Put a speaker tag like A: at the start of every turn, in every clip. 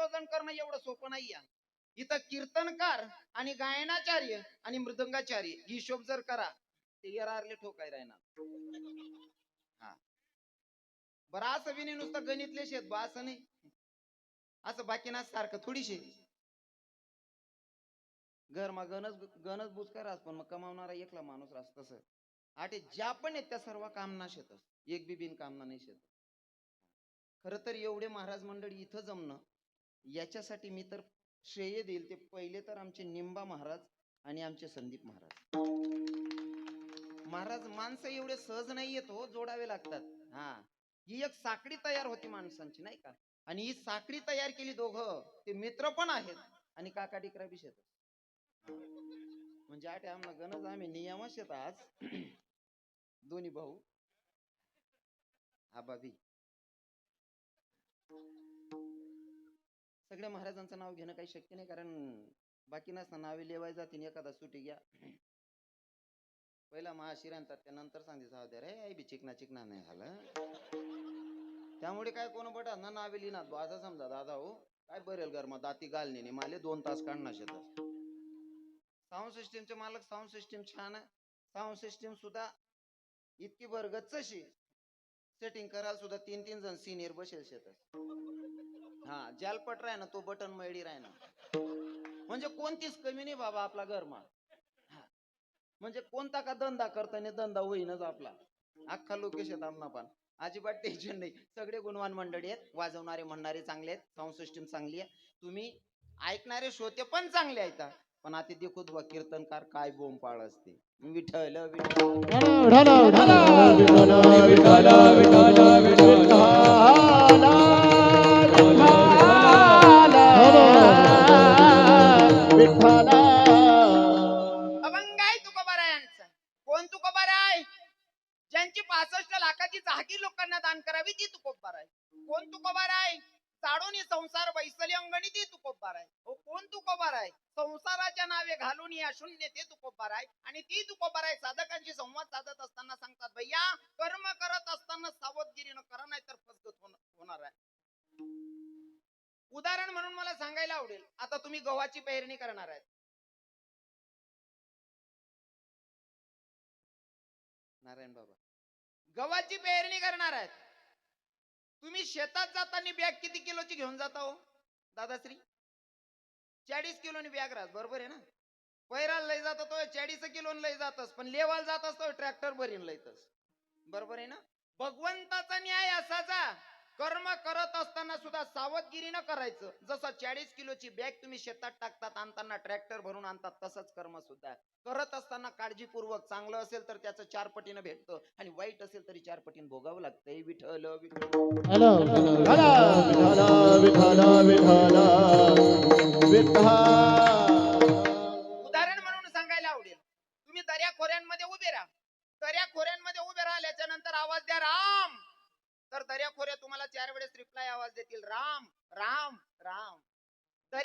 A: नियोजन करणं एवढं सोपं नाही इथं कीर्तनकार आणि गायनाचार्य आणि मृदंगाचार्य हिशोब जर करा ते यरारले ठोकाय राहणार. हा. बरं असं विनी नुसतं गणितले शेत बा असं नाही. असं बाकीना सारखं थोडीशे. घर मग गणच गणच बुचकार राहत पण मग कमावणारा एकला माणूस राहत तसं. आठे ज्या पण आहेत त्या सर्व कामना शेतस एक बी बिन कामना नाही शेत खर तर एवढे महाराज मंडळी इथं जमणं याच्यासाठी मी तर श्रेय देईल. ते पहिले तर आमचे निंबा महाराज आणि आमचे संदीप महाराज. महाराज माणसं एवढे सहज नाही येत हो जोडावे लागतात. हा. ही एक साखळी तयार होती माणसांची नाही का? आणि ही साखळी तयार केली दोघं. ते मित्र पण आहेत आणि काका डिकरा बी शेत. म्हणजे आठ आम्हाला गणज आम्ही नियमच येत आज. दोन्ही भाऊ. हा बाबी सगळ्या महाराजांचं नाव घेणं काही शक्य नाही कारण बाकी नसता नावे लिवाय जातील एखादा सुटी घ्या. पहिला महाशिरांतात त्यानंतर सांगितलं जाऊ द्या रे आई बी चिकना चिकना नाही झालं. त्यामुळे काय कोण बटा ना नावे लिहिणार? असं समजा दादा हो काय बरेल गरमा दाती घालणे माले दोन तास काढणार शेतात. साऊंड सिस्टीमचे मालक साऊंड सिस्टीम छान आहे. साऊंड सिस्टीम सुद्धा इतकी बरगतची सेटिंग करायला सुद्धा तीन तीन जण सिनियर बसेल शेतात. हा जालपट राय ना तो बटन मैडी राय ना म्हणजे कोणतीच कमी नाही बाबा आपला गरमा म्हणजे कोणता का धंदा करताना धंदा होईनच आपला अख्खा लोकेशन आमना पण अजिबात टेन्शन नाही सगळे गुणवान मंडळी आहेत वाजवणारे म्हणणारे चांगले आहेत साऊंड सिस्टीम चांगली आहे तुम्ही ऐकणारे श्रोते पण चांगले आहेत पण आता देखो बा कीर्तनकार काय बोंब पाळ असते विठ्ठल विठ्ठल अभंग संवाद असताना सांगतात भैया कर्म करत असताना सावधगिरीनं करा नाही तर फसगत होणार आहे. उदाहरण म्हणून मला सांगायला आवडेल. आता तुम्ही गव्हाची पेरणी करणार आहेत. नारायण बाबा. गव्हाची पेरणी करणार आहेत. तुम्ही शेतात जाताना बॅग किती किलोची घेऊन जाता हो दादाश्री? चाळीस किलोनी बॅग राहत बरोबर आहे ना? पैराला लय जातो तो चाळीस किलो लय जातस पण लेवाल जात असतो ट्रॅक्टर भरीन लयतस बरोबर आहे ना? भगवंताचा न्याय असाचा कर्म करत असताना सुद्धा सावधगिरीनं करायचं. जसं चाळीस किलोची बॅग तुम्ही शेतात टाकतात आणताना ट्रॅक्टर भरून आणतात तसंच कर्म सुद्धा. करत असताना काळजीपूर्वक चांगलं असेल तर त्याचं चार पटीनं भेटतं आणि वाईट असेल तरी चार पटीनं भोगावं लागतंय. विठ्ठल विठ्ठल. उदाहरण म्हणून सांगायला आवडेल तुम्ही दर्या खोऱ्यांमध्ये उभे राहा दर्या खोऱ्यांमध्ये उभे राहिल्याच्या नंतर आवाज द्या राम तर दर्या खोऱ्या तुम्हाला चार वेळेस रिप्लाय आवाज देतील राम राम राम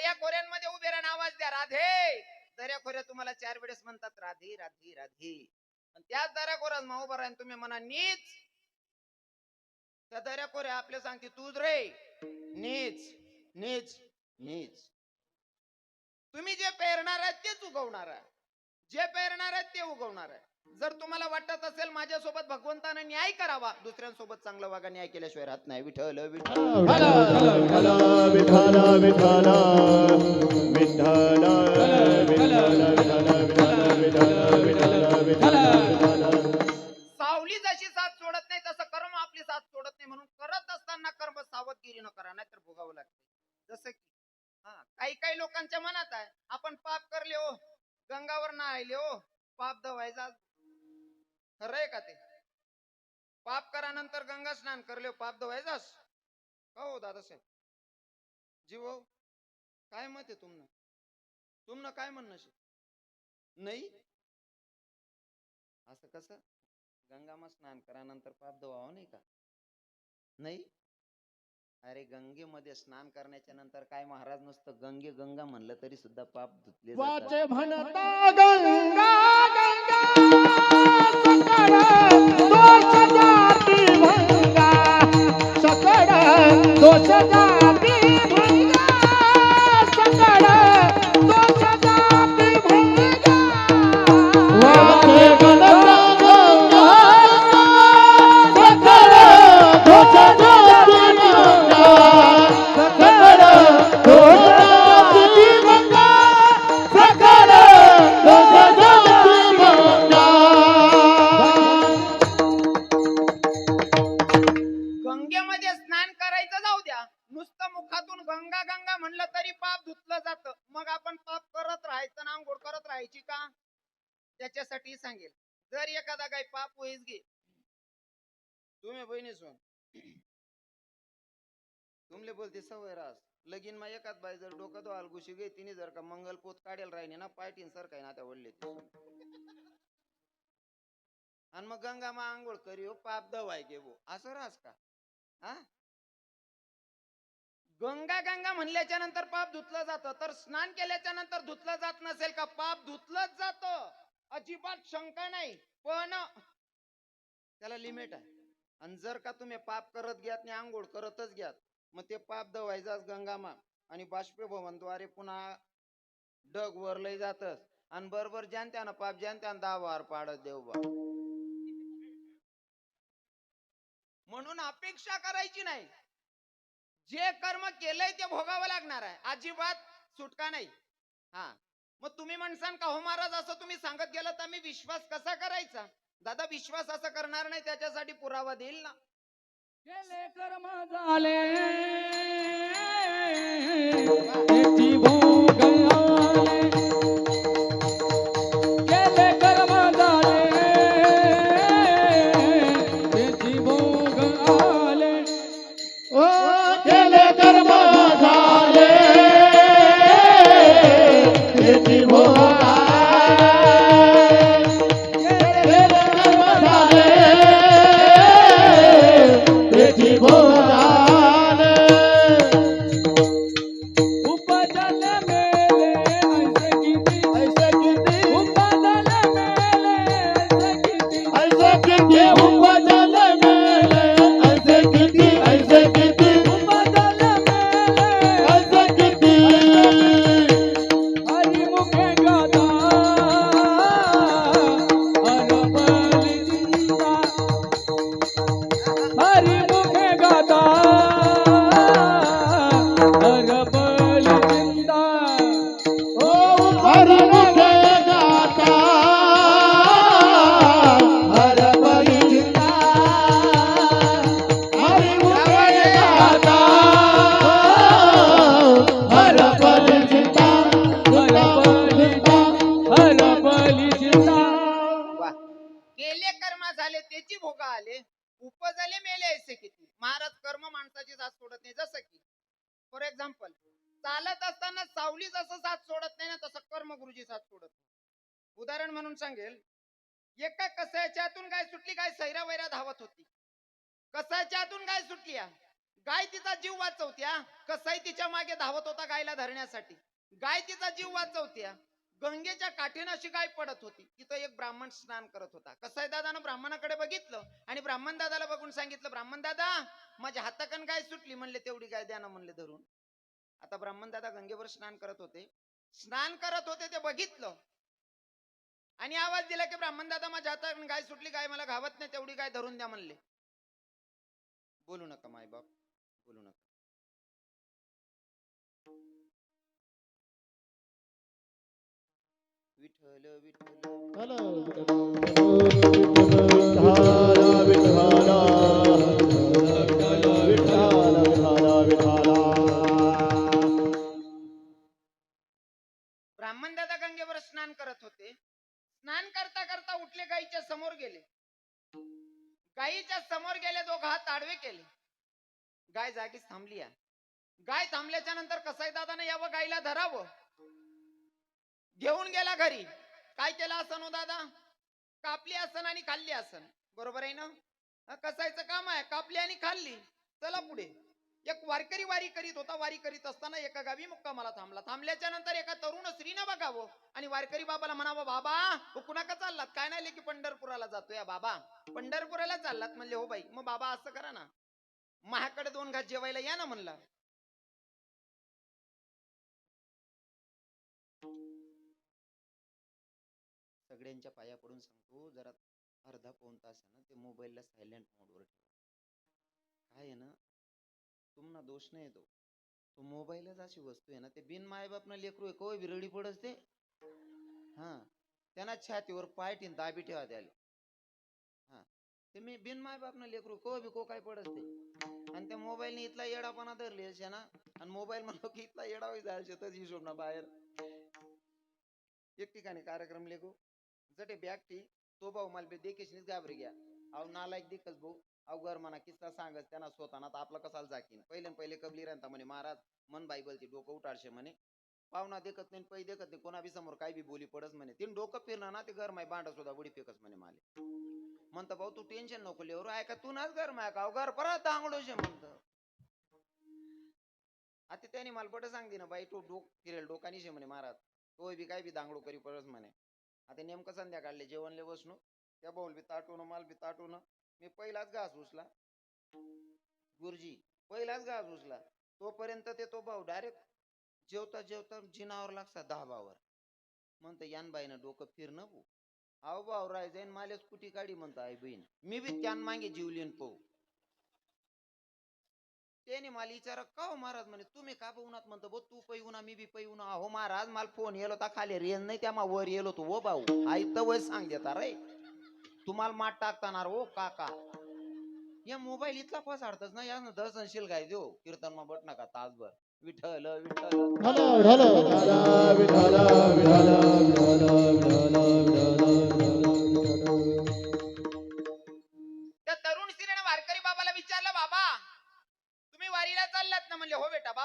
A: दर्या खोऱ्यांमध्ये उभे राहून आवाज द्या राधे. दर्या खोऱ्या तुम्हाला चार वेळेस म्हणतात राधे राधे राधे. त्याच दर्या खोऱ्यात मग उभं राहून तुम्ही म्हणा नीच. त्या दर्या खोऱ्या आपले सांगते तूच रे. नीच नीच नीच. तुम्ही जे पेरणार आहात तेच उगवणार आहे. जे पेरणार आहेत ते उगवणार आहे. जर तुम्हाला वाटत असेल माझ्यासोबत भगवंतानं न्याय करावा दुसऱ्यांसोबत चांगलं वागा न्याय केल्याशिवाय राहत नाही. विठ्ठल विठ्ठल. सावली जशी साथ सोडत नाही तसं कर्म आपली साथ सोडत नाही म्हणून करत असताना कर्म सावधगिरीनं करा नाहीतर भोगावं लागते. जसं की हा काही काही लोकांच्या मनात आहे आपण पाप करले हो गंगावर ना आले हो पाप धवायचा खरंय का ते? पाप करानंतर गंगा स्नान करले पाप पाप धवायचास हो दादासाहेब? जीव काय मत आहे तुमनं? तुमनं काय म्हणणं शे? नाही? असं कसं? गंगामा स्नान करानंतर पाप धुवावं नाही का? नाही? अरे गंगेमध्ये स्नान करण्याच्या नंतर काय महाराज नुसतं गंगे गंगा म्हणलं तरी सुद्धा पाप धुतले
B: म्हणता गंगा गंगा! गंगा म्हणलं तरी पाप धुतलं जात. मग आपण पाप करत राहायचं
A: नांगोड करत राहायची का? त्याच्यासाठी सांगेल. जर एखादा काही पाप होईस घे तुम्ही बहिणी सोन तुमले बोलते सवय रास. लगीन मा एकाच बाई जर डोकं तो अलगुशी गे तिने जर का मंगल पोत काढेल राहिले ना पायटीन सर काही ना त्या वडले आणि मग गंगा मा आंघोळ करी हो पाप दवाय गे बो असं रास का? हा गंगा गंगा म्हणल्याच्या नंतर पाप धुतलं जातं. तर स्नान केल्याच्यानंतर धुतलं जात नसेल का? पाप धुतलंच जात. अजिबात शंका नाही. पण त्याला लिमिट आहे. आणि जर का तुम्ही पाप करत घ्यात आणि आंघोळ करतच घ्यात मग ते पाप दवायचाच गंगामा. आणि बाष्पीभवनद्वारे पुन्हा डग वरलय जातच. आणि बरोबर ज्यान त्यानं पाप ज्यान त्यानं दावार पाडत देव बा. म्हणून अपेक्षा करायची नाही. जे कर्म केलंय ते भोगावं लागणार आहे. अजिबात सुटका नाही. हा. मग तुम्ही म्हणसान का हो महाराज असं तुम्ही सांगत गेलं तर मी विश्वास कसा करायचा? दादा विश्वास असं करणार नाही त्याच्यासाठी पुरावा देईल ना.
C: केले कर्म झाले. कर्म
A: साथ सोडत नाही. जसं की फॉर एक्झाम्पल चालत असताना सावली जसं साथ सोडत नाही ना तसं कर्म गुरुजी साथ सोडत नाही. उदाहरण म्हणून सांगेल एका कसायच्यातून गाय सुटली गाय सैरा वैरा धावत होती. कसायच्यातून गाय सुटली गाय तिचा जीव वाचवत्या कसाई तिच्यामागे धावत होता गायला धरण्यासाठी. गाय तिचा जीव वाचवत्या गंगेच्या काठीनं अशी गाय पडत होती. तिथं एक ब्राह्मण स्नान करत होता. कसाई दादानं ब्राह्मणाकडे बघितलं आणि ब्राह्मण दादाला बघून सांगितलं ब्राह्मण दादा माझ्या हाताकन गाय सुटली म्हणले तेवढी गाय द्या ना म्हणले धरून. आता ब्राह्मण दादा गंगेवर स्नान करत होते. स्नान करत होते ते बघितलं. आणि आवाज दिला की ब्राह्मण दादा माझ्या हाताकन गाय सुटली गाय मला घावत नाही तेवढी गाय धरून द्या म्हणले. बोलू नका माय बाप बोलू नका. ब्राह्मण दादा गंगेवर स्नान करत होते. स्नान करता करता उठले गाईच्या समोर गेले. गाईच्या समोर गेले दोघं हात आडवे केले. गाय जागीच थांबली गाय थांबल्याच्या नंतर कसाई दादाने यावं गायीला धरावं. घेऊन गेला घरी. काय केलं असन हो दादा? कापली असन आणि खाल्ली असन बरोबर आहे ना? कसायचं काम आहे? कापली आणि खाल्ली. चला पुढे. एक वारकरी वारी करीत होता. वारी करीत असताना एका गावी मुक्कामाला थांबला. थांबल्याच्या नंतर एका तरुण स्त्रीनं बघावं आणि वारकरी बाबाला म्हणावं बाबा हो कुणाका चाललात? काय नाही की पंढरपुराला जातोय बाबा. पंढरपुराला चाललात म्हणले हो बाई मग बाबा असं करा ना. माझ्याकडे दोन घास जेवायला या ना म्हणला. सगळ्यांच्या पाया पडून सांगतो जरा अर्धा पाऊन तास आहे ना ते मोबाईलला सायलेंट मोडवर ठेवा. काय आहे ना तुम्हाला दोष नाही येतो. तो मोबाईलच अशी वस्तू आहे ना ते बिन मायबापनं लेकरू आहे कोय विरळी पडच ते? हां. त्यांना छातीवर पाय दाबी ठेवा त्याला. हा. ते मी बिन मायबापनं लेकरू को बी को काय पडच ते? आणि त्या मोबाईलने इथला येडापणा धरली असे ना आणि मोबाईल म्हणलो की इथला येडा जायचे तर हिशोब ना बाहेर. एक ठिकाणी कार्यक्रम लेखू. जटे बॅग तो. भाऊ मला बी देखेशनीच घाबरी घ्या
C: अहो नालायक देखच भाऊ. अहो घर म्हणा किस्सा सांगत त्यांना स्वतःना आपला कसाला जाकीन पहिले पहिले कबली राहता म्हणे महाराज मन बायबलची डोकं उठाडशे म्हणे. पाहुणा देखत नाही पै देखत नाही. कोणा बी समोर काय बी बोली पडस म्हणे. तीन डोकं फिरणार ना ते घर माय बांडा सुद्धा बुडी फेकस म्हणे माले. म्हणतं भाऊ तू टेन्शन नको लेवर ऐका तू नाच घर माय का? घर परत आंगडोशे म्हणतं. आता त्याने मला पट सांगते ना बाई तू डोक फिरेल डोकानी शे म्हणे महाराज. तो बी काय बी दांगडो करी पडस म्हणे. आता नेमकं संध्याकाळले जेवणले वसणू त्या बाऊल बी ताटून माल बी ताटून मी पहिलाच घास उचला. गुरुजी पहिलाच घास उचला. तोपर्यंत ते तो भाऊ डायरेक्ट जेवता जेवता जिनावर लागता धाबावर. म्हणतं यान बाईनं डोकं फिरणं भाऊ. अहो भाऊ राय जाईन मालेच कुठी काढी म्हणतो आई बहीण. मी बी त्यान मागे जीवलीन पाहू. त्याने मला विचार का हो महाराज म्हणे तुम्ही का उन्हात म्हणतो बो तू पै उन्हा मी बी पै उन्हा हो महाराज मला फोन येलो होता खाली रेंज नाही त्या वर येलो तू ओ भाऊ आई तर वय सांग देता रे तुम्हाला माठ टाकताना ओ काका या मोबाईल इतला फसाडतच ना या दर्शनशील काय देऊ कीर्तन मा बट नका तासभर
A: विठल विठल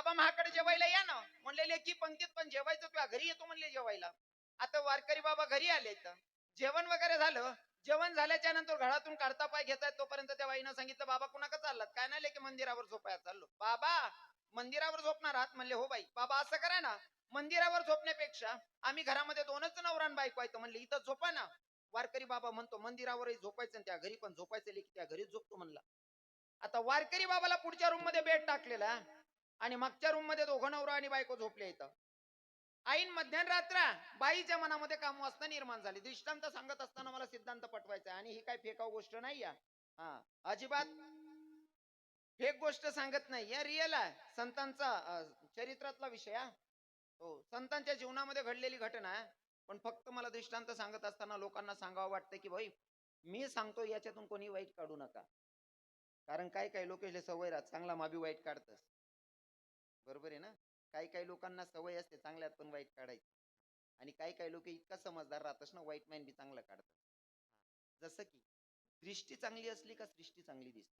A: बाबा महाकडे जेवायला या ना. म्हणले लेखी पंक्तीत पण जेवायचं तुला घरी येतो म्हणले जेवायला. आता वारकरी बाबा घरी आले तर जेवण वगैरे झालं. जेवण झाल्याच्यानंतर घरातून काढता पाय घेतायत. तोपर्यंत त्या बाईनं सांगितलं बाबा कुणाका चाललात? काय नाही लेके मंदिरावर झोपायला चाललो. बाबा मंदिरावर झोपणार आहात? म्हणले हो बाई. बाबा असं करा ना. मंदिरावर झोपण्यापेक्षा आम्ही घरामध्ये दोनच नवरान बायको आहेत. म्हणले इथं झोपा ना. वारकरी बाबा म्हणतो मंदिरावरही झोपायचं त्या घरी पण झोपायचं. लेखी त्या घरीच झोपतो म्हणला. आता वारकरी बाबाला पुढच्या रूममध्ये बेड टाकलेला. आणि मागच्या रूममध्ये दोघं नवरा आणि बायको झोपले इथं. आईन मध्यान रात्र बाईच्या मनामध्ये काम वासना निर्माण झाली. दृष्टांत सांगत असताना मला सिद्धांत पटवायचा आणि ही काय फेकाव गोष्ट नाही या हा. अजिबात फेक गोष्ट सांगत नाही. या रिअल आहे. संतांचा चरित्रातला विषय हो. संतांच्या जीवनामध्ये घडलेली घटना आहे पण फक्त मला दृष्टांत सांगत असताना लोकांना सांगावं वाटतं की भाई मी सांगतो याच्यातून कोणी वाईट काढू नका. कारण काही काही लोकेशले सवय राहत. चांगला माबी वाईट काढतस. बरोबर आहे ना? काही काही लोकांना सवय असते चांगल्यात पण वाईट काढायची. आणि काही काही लोक इतका समजदार राहतात ना वाईट मॅन बी चांगलं काढतात. जसं की दृष्टी चांगली असली का सृष्टी चांगली दिसते?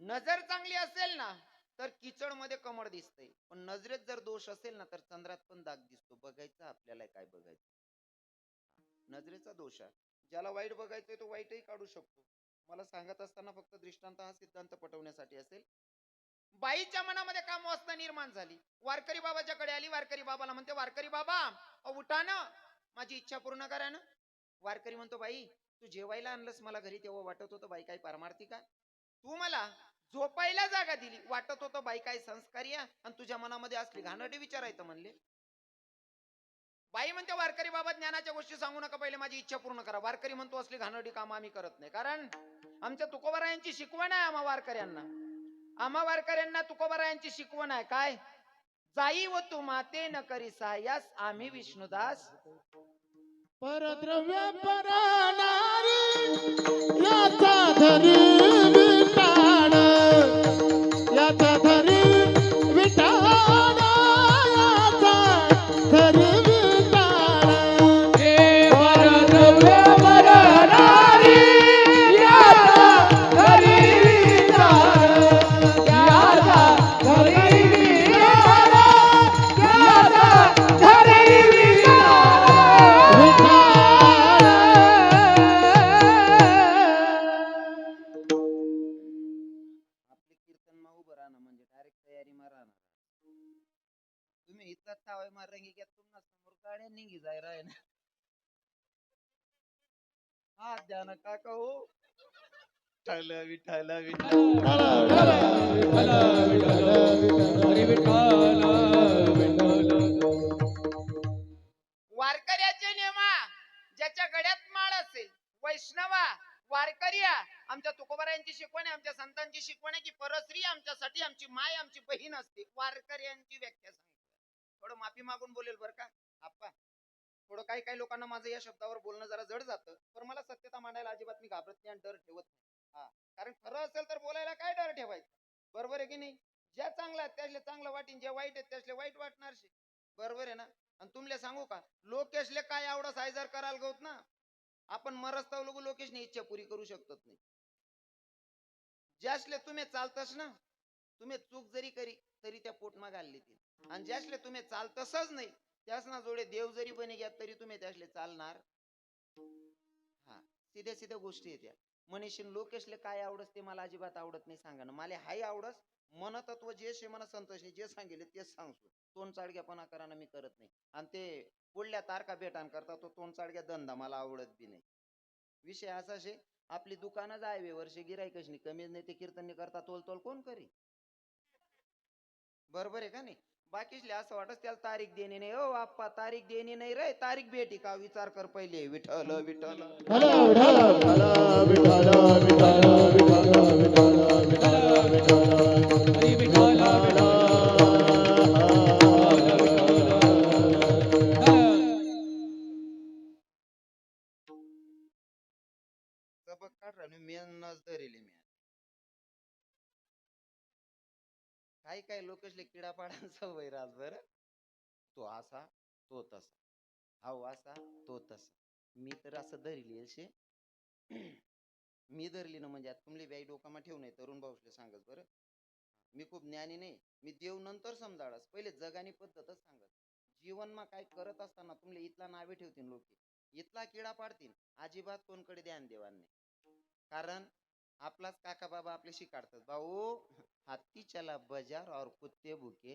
A: नजर चांगली असेल ना तर किचडमध्ये कमळ दिसते पण नजरेत जर दोष असेल ना तर चंद्रात पण दाग दिसतो. बघायचं आपल्याला काय बघायचं? नजरेचा दोष आहे. ज्याला वाईट बघायचंय तो वाईटही काढू शकतो. मला सांगत असताना फक्त दृष्टांत हा सिद्धांत पटवण्यासाठी असेल. बाईच्या मनामध्ये काम वासना निर्माण झाली. वारकरी बाबाच्याकडे आली वारकरी बाबाला म्हणते वारकरी बाबा अहो, उठा ना. माझी इच्छा पूर्ण करा ना. वारकरी म्हणतो बाई तू जेवायला आणलंस मला घरी तेव्हा वाटत होतं बाई काय परमार्थी का तू मला झोपायला जागा दिली. वाटत होतं बाई काय संस्कारी आणि तुझ्या मनामध्ये असली घाणरडी विचारायचं म्हणले. बाई म्हणते वारकरी बाबा ज्ञानाच्या गोष्टी सांगू नका पहिले. माझी इच्छा पूर्ण करा. वारकरी म्हणतो असली घाणडी कामं आम्ही करत नाही. कारण आमच्या तुकोबारायांची शिकवण आहे आम्हा वारकऱ्यांना. आम्हा वारकऱ्यांना तुकोबारायांची शिकवण आहे. काय? जाई व तू माते न करी सायास आम्ही विष्णुदास.
B: परद्रव्य परानारी याचा धरी हा
C: द्या विठ्ठल विठ्ठल
A: वारकऱ्याचे नेमा ज्याच्या गड्यात माळ असेल. वैष्णवा वारकऱ्या आमच्या तुकोबारायांची शिकवण आहे आमच्या संतांची शिकवण आहे की परस्त्री आमच्यासाठी आमची माय आमची बहीण असते. वारकऱ्यांची व्याख्या सांगितली. थोडं माफी मागून बोलेल बरं का? आप्पा. थोडं काही काही लोकांना माझं या शब्दावर बोलणं जरा जड जातं पण मला सत्यता मांडायला अजिबात मी घाबरत नाही आणि डर ठेवत नाही. हा कारण खरं असेल तर बोलायला काय डर ठेवायचं? बरोबर आहे की नाही? ज्या चांगला आहेत त्यातले चांगलं वाटीन जे वाईट आहेत त्यातले वाईट वाटणार बरोबर आहे ना? आणि तुमले सांगू का? लोकेशले काय आवडा आहे कराल गवत ना? आपण मरस्ताव लोक लोकेशने इच्छा पुरी करू शकतात नाही. ज्यासले तुम्ही चालतस ना तुम्ही चूक जरी करी तरी त्या पोटमा घालली ती. आणि ज्यासले तुम्ही चालतसच नाही त्यास ना जोडे देव जरी बने घ्या तरी तुम्ही त्यासले चालणार. हा सिध्या सिध्या गोष्टी येत्या. मनीषीन लोकेशले काय आवडत ते मला अजिबात आवडत नाही सांगा ना. मला हाय आवडस मनतत्व जे शे मला संतोष जे सांगितले तेच सांगतो. तोंड चाडग्यापणा कराना मी करत नाही. आणि ते पुढल्या तारखा भेटान करता तो तोंड चाडग्या धंदा मला आवडत बी नाही. विषय असा शे आपली दुकानं जायवे वर्षी गिरायकच नाही कमी नाही ते कीर्तन करता तोल तोल कोण करी बरोबर आहे का नाही? बाकीचले असं वाटत त्याला तारीख देणे नाही. ओ आप्पा तारीख देणे नाही रे. तारीख भेटी का? विचार कर पहिले. विठ्ठल विठ्ठल.
B: विठ्ठल विठ्ठल विठ्ठल
A: काही काही लोकसले किडा पाडायचा वय राहत बर. तो असा तो तसा. हा असा तो तसा. मी तर असं धरली असे. मी धरली ना म्हणजे आता तुमले बाई डोकामा ठेवू नये तरुण भाऊसले सांगत बरं. मी खूप ज्ञानी नाही. मी देव नंतर समजाळस पहिले जगानी पद्धतच सांगत. जीवनमा काय करत असताना तुमले इथला नावे ठेवतील लोक. इथला किडा पाडतील अजिबात कोणकडे ध्यान देवान नाही. कारण आपलाच काका बाबा आपल्याशी काढतात भाऊ हत्ती चला बजार और कुत्ते भुके.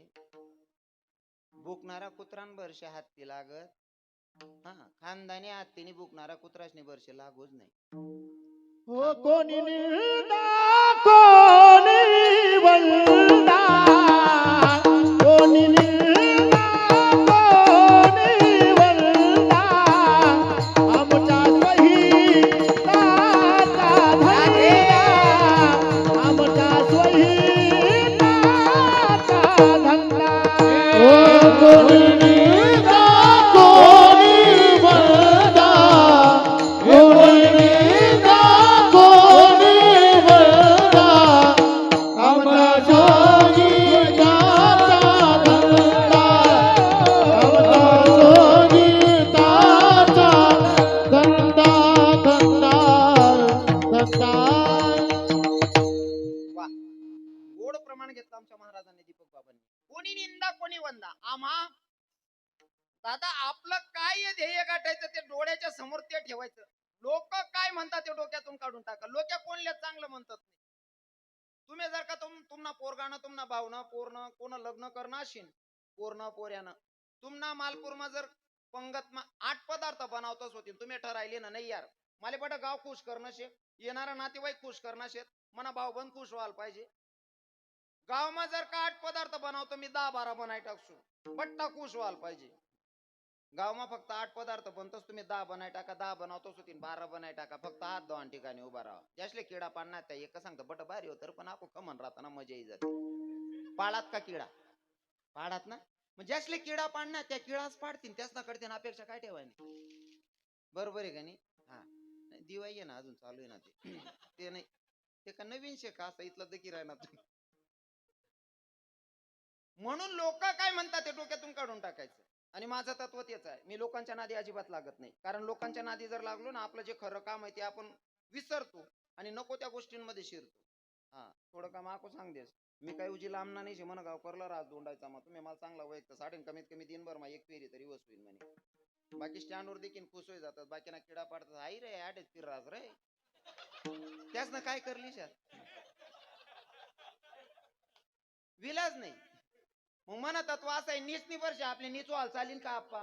A: भुकणारा कुत्रान वर्ष हत्ती लागत. हा खानदानी हत्तीने भुकणारा कुत्राशने वर्ष लागूच नाही.
B: हो कोणी कोणी कोणी
D: म्हणता ते डोक्यातून काढून टाका. लोक कोणले चांगलं म्हणतात नाही. तुम्ही जर का तुम तुम्हाला पोरगानं तुम्हाला भावना पोरनं कोण लग्न करणं असेल पोरनं पोऱ्यानं तुम्हाला मालपूरमा जर पंगत मा आठ पदार्थ बनवतच होतील तुम्ही ठरायले ना नाही यार मला बट गाव खुश करणं शे येणारा नातेवाईक खुश करणं शेत मना भाऊबंद खुश व्हायला पाहिजे. गावमा जर का आठ पदार्थ बनवतो मी दहा बारा बनाय टाकसू बट्टा खुश व्हायला पाहिजे. गावमा फक्त आठ पदार्थ बनतोच तुम्ही दहा बनाय टाका दहा बनवतोच होतीन बारा बनाय टाका. फक्त हात दोन ठिकाणी उभा राहा. ज्यासले किडा पाडणार त्या एक सांगतो बट भारी होतं पण आपण खमन राहताना मजा येई जाते. पाळात का किडा? पाडात ना? मग ज्यासले किडा पाडणार त्या किडाच पाडतील त्याच ना कडतीन अपेक्षा काय ठेवायनी बरोबर आहे का नाही? हा. नाही, दिवाळी आहे ना अजून चालू आहे ना ते. ते नाही. ते का नवीन शेख का असं इथलं दकी राहणार तुम्ही म्हणून लोक काय म्हणतात ते डोक्यातून काढून टाकायचं? आणि माझं तत्व तेच आहे. मी लोकांच्या नादी अजिबात लागत नाही. कारण लोकांच्या नादी जर लागलो ना आपलं जे खरं काम आहे ते आपण विसरतो आणि नको त्या गोष्टींमध्ये शिरतो. हा थोडं काम आको सांग देस. मी काही उजी लांबना नाही म्हणा गाव करला राज दोंडायचा मग तुम्ही. मला चांगला वैयक्त साडेन कमीत कमी दिनभर मग एक फेरी तरी वस होईल म्हणे. बाकी स्टँडवर देखील खुश होई जातात. बाकीना किडा पाडतात. आई रे आठ फिर राज रे. त्याच ना काय करली विलाज नाही. मग म्हणत तत्व असं आहे नीच वर्ष आपली नीच वाल चालीन का आप्पा?